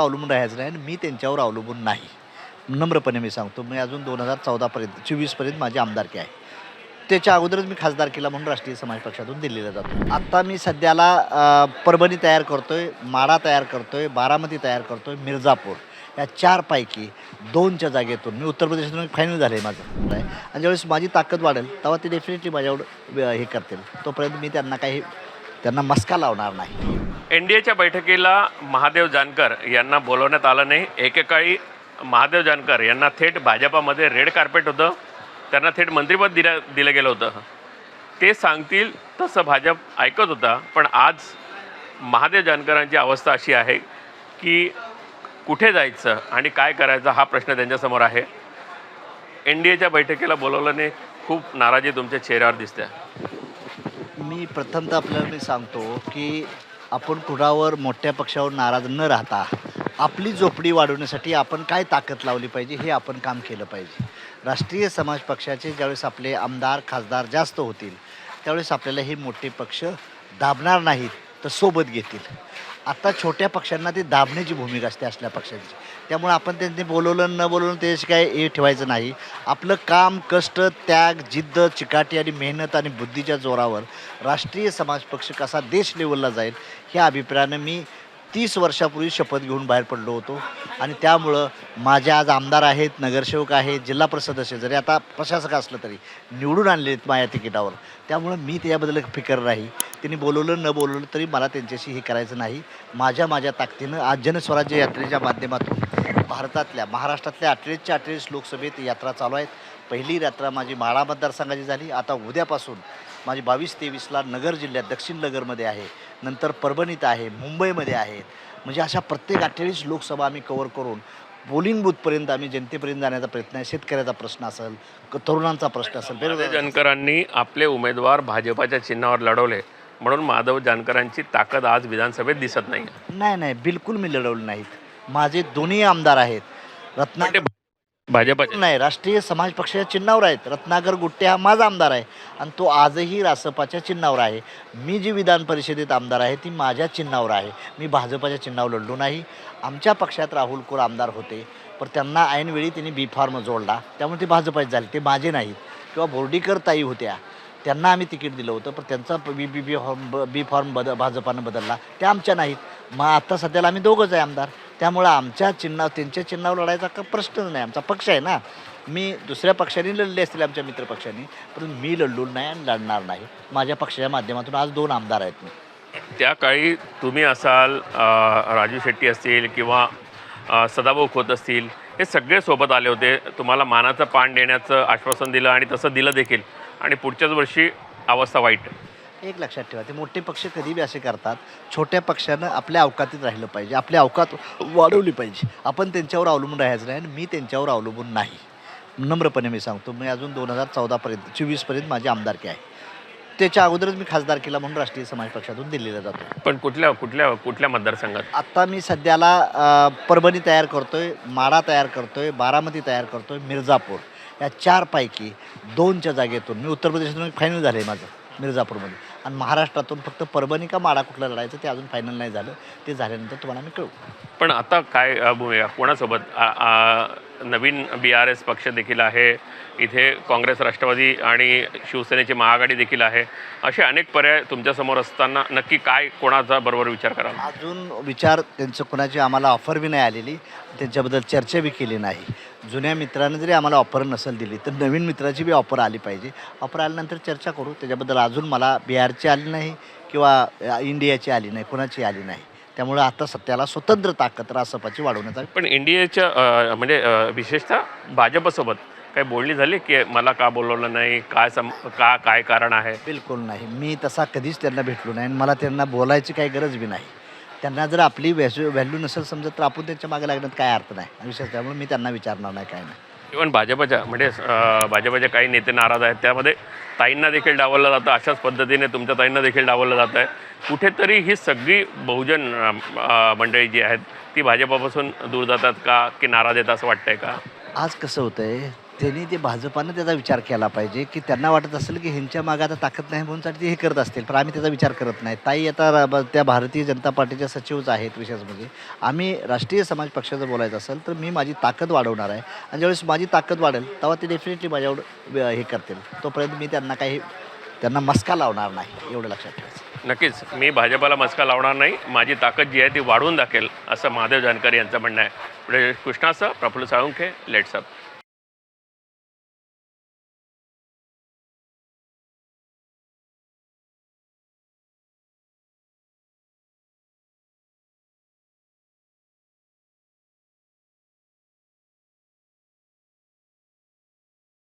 अवलंबून राहायचं नाही आणि मी त्यांच्यावर अवलंबून नाही. नम्रपणे मी सांगतो मी अजून दोन हजार चौदापर्यंत चोवीसपर्यंत माझी आमदारकी आहे. त्याच्या अगोदरच मी खासदार केला म्हणून राष्ट्रीय समाज पक्षातून दिल्लीला जातो. आत्ता मी सध्याला परभणी तयार करतो आहे माडा तयार करतो आहे बारामती तयार करतो आहे मिर्झापूर. या चारपैकी दोनच्या जागेतून मी उत्तर प्रदेशातून फायनल झालं आहे माझं. आणि ज्यावेळेस माझी ताकद वाढेल तेव्हा ते डेफिनेटली माझ्यावर व- हे करतील. तोपर्यंत मी त्यांना काही त्यांना मस्का लावणार नाही. एन डी एच्या बैठकीला महादेव जानकर यांना बोलवण्यात आलं नाही. एकेकाळी महादेव जानकर यांना थेट भाजपामध्ये रेड कार्पेट होतं. त्यांना थेट मंत्रिपद दिलं दिलं गेलं होतं. ते सांगतील तसं भाजप ऐकत होता पण आज महादेव जानकरांची अवस्था अशी आहे की कुठे जायचं आणि काय करायचं हा प्रश्न त्यांच्यासमोर आहे. एन डी एच्या बैठकीला बोलवल्याने खूप नाराजी तुमच्या चेहऱ्यावर दिसते. मी प्रथमतः आपल्याला मी सांगतो की आपण कुणावर मोठ्या पक्षावर नाराज न राहता आपली झोपडी वाढवण्यासाठी आपण काय ताकद लावली पाहिजे हे आपण काम केलं पाहिजे. राष्ट्रीय समाज पक्षाचे ज्यावेळेस आपले आमदार खासदार जास्त होतील त्यावेळेस आपल्याला हे मोठे पक्ष दाबणार नाहीत तर सोबत घेतील. आता छोट्या पक्षांना ते दाबण्याची भूमिका असते असल्या पक्षांची. त्यामुळे आपण त्यांनी बोलवलं न बोलवलं त्याची काय हे ठेवायचं नाही. आपलं काम कष्ट त्याग जिद्द चिकाटी आणि मेहनत आणि बुद्धीच्या जोरावर राष्ट्रीय समाज पक्ष कसा देश लेवलला जाईल ह्या अभिप्रायानं मी तीस वर्षापूर्वी शपथ घेऊन बाहेर पडलो होतो. आणि त्यामुळं माझे आज आमदार आहेत नगरसेवक आहेत जिल्हा परिषद असेल जरी आता प्रशासक असलं तरी निवडून आणले आहेत माझ्या तिकिटावर. त्यामुळं मी त्याबद्दल फिकर नाही. त्यांनी बोलवलं न बोलवलं तरी मला त्यांच्याशी हे करायचं नाही. माझ्या माझ्या ताकदीनं आज जनस्वराज्य यात्रेच्या माध्यमातून भारतातल्या महाराष्ट्रातल्या अठ्ठेचाळीसच्या अठ्ठेचाळीस लोकसभेत यात्रा चालू आहेत. पहिली यात्रा माझी माळा मतदारसंघाची झाली. आता उद्यापासून माझी बावीस तेवीसला नगर जिल्ह्यात दक्षिण नगरमध्ये आहे. नंतर परभणीत आहे मुंबईमध्ये आहेत म्हणजे अशा प्रत्येक अठ्ठेचाळीस लोकसभा आम्ही कवर करून पोलिंग बूथपर्यंत आम्ही जनतेपर्यंत जाण्याचा प्रयत्न आहे. शेतकऱ्याचा प्रश्न असेल तरुणांचा प्रश्न असेल वेगवेगळ्या जानकरांनी आपले उमेदवार भाजपाच्या चिन्हावर लढवले. म्हणून माधव जानकरांची ताकद आज विधानसभेत दिसत नाही नाही नाही बिलकुल मी लढवले नाहीत. माझे दोन्ही आमदार आहेत. रत्ना भाजपाचे. नाही राष्ट्रीय समाज पक्षाच्या चिन्हावर आहेत. रत्नाकर गुट्टे हा माझा आमदार आहे आणि तो आजही रासपाच्या चिन्हावर आहे. मी जी विधान परिषदेत आमदार आहे ती माझ्या चिन्हावर आहे. मी भाजपाच्या चिन्हावर लढलो नाही. आमच्या पक्षात राहुल कोर आमदार होते पण त्यांना ऐनवेळी त्यांनी बी फॉर्म जोडला. त्यामुळे ते भाजपात झाले. ते माझे नाहीत. किंवा बोर्डीकर ताई होत्या. त्यांना आम्ही तिकीट दिलं होतं पण त्यांचा बी बी बी फॉर्म ब- फॉर्म बद भाजपानं बदलला. त्या आमच्या नाहीत. मग आता सध्याला आम्ही दोघंच आहे आमदार. त्यामुळं आमच्या चिन्हा त्यांच्या चिन्हावर लढायचा का प्रश्नच नाही. आमचा पक्ष आहे ना. मी दुसऱ्या पक्षाने लढले असतील आमच्या मित्रपक्षांनी परंतु मी लढलो नाही आणि लढणार नाही. माझ्या पक्षाच्या माध्यमातून आज दोन आमदार आहेत मी. त्या काळी तुम्ही असाल राजू शेट्टी असतील किंवा सदाभाऊ खोत असतील हे सगळे सोबत आले होते. तुम्हाला मानाचं पान देण्याचं आश्वासन दिलं आणि तसं दिलं देखील. आणि पुढच्याच वर्षी अवस्था वाईट. एक लक्षात ठेवा ते मोठे पक्ष कधी बी असे करतात छोट्या पक्षानं आपल्या अवकातीत राहिलं पाहिजे आपली अवकात वाढवली पाहिजे. आपण त्यांच्यावर अवलंबून राहायचं नाही आणि मी त्यांच्यावर अवलंबून नाही. नम्रपणे मी सांगतो मी अजून दोन हजार चौदापर्यंत चोवीसपर्यंत माझी आमदारकी आहे. त्याच्या अगोदरच मी खासदार केला म्हणून राष्ट्रीय समाज पक्षातून दिल्लीला जातो. पण कुठल्या कुठल्या कुठल्या मतदारसंघात? आत्ता मी सध्याला परभणी तयार करतोय माडा तयार करतोय बारामती तयार करतोय मिर्झापूर. या चारपैकी दोनच्या जागेतून मी उत्तर प्रदेशातून फायनल झालं आहे माझं. मिर्झापूरमध्ये. आणि महाराष्ट्रातून फक्त परभणी का माडा कुठला लढायचं ते अजून फायनल नाही झालं. ते झाल्यानंतर तुम्हाला मी कळू पण आता काय भूमिका? कोणासोबत? नवीन बी आर एस पक्ष देखील आहे. इथे काँग्रेस राष्ट्रवादी आणि शिवसेनेची महाआघाडी देखील आहे. असे अनेक पर्याय तुमच्यासमोर असताना नक्की काय कोणाचा बरोबर विचार करा अजून विचार त्यांचं कोणाची आम्हाला ऑफर बी नाही आलेली. त्यांच्याबद्दल चर्चा बी केली नाही. जुन्या मित्राने जरी आम्हाला ऑफर नसेल दिली तर नवीन मित्राची बी ऑफर आली पाहिजे. ऑफर आल्यानंतर चर्चा करू. त्याच्याबद्दल अजून मला बिहारची आली नाही किंवा इंडियाची आली नाही कोणाची आली नाही. त्यामुळे आता सत्याला स्वतंत्र ताकद रासपाची वाढवण्याचा पण एन डी एच्या म्हणजे विशेषतः भाजपसोबत काही बोलणी झाली की मला का बोलवलं नाही काय सम का काय कारण आहे? बिलकुल नाही. मी तसा कधीच त्यांना भेटलो नाही आणि मला त्यांना बोलायची काही गरज बी नाही. त्यांना जर आपली व्हॅल्यू व्हॅल्यू नसेल समजत तर आपण त्यांच्या मागे लागण्यात काय अर्थ नाही. विशेष त्यामुळे मी त्यांना विचारणार नाही काय नाही. इव्हन भाजपच्या म्हणजे अ, भाजपचे काही नेते नाराज आहेत त्यामध्ये ताईंना देखील डावललं जातं अशाच पद्धतीने तुमच्या ताईंना देखील डावललं जात आहे. कुठेतरी ही सगळी बहुजन मंडळी जी आहेत ती भाजपापासून दूर जातात का की नाराज येतात असं वाटतंय का? आज कसं होतंय त्यांनी ते भाजपानं त्याचा विचार केला पाहिजे की त्यांना वाटत असेल की ह्यांच्या मागे आता ताकद नाही म्हणून साठी ते हे करत असतील. पण आम्ही त्याचा विचार करत नाही. ताई आता त्या भारतीय जनता पार्टीच्या सचिवच आहेत विशेष म्हणजे. आम्ही राष्ट्रीय समाज पक्षाचं बोलायचं असेल तर मी माझी ताकद वाढवणार आहे. आणि ज्यावेळेस माझी ताकद वाढेल तेव्हा ते डेफिनेटली माझ्यावर हे करतील. तोपर्यंत मी त्यांना काही त्यांना मस्का लावणार नाही एवढं लक्षात ठेवायचं. नक्कीच. मी भाजपाला मस्का लावणार नाही. माझी ताकद जी आहे ती वाढवून दाखेल असं महादेव जानकर यांचं म्हणणं आहे. पुढे कृष्णासह प्रफुल्ल साळुंखे लेट्सअप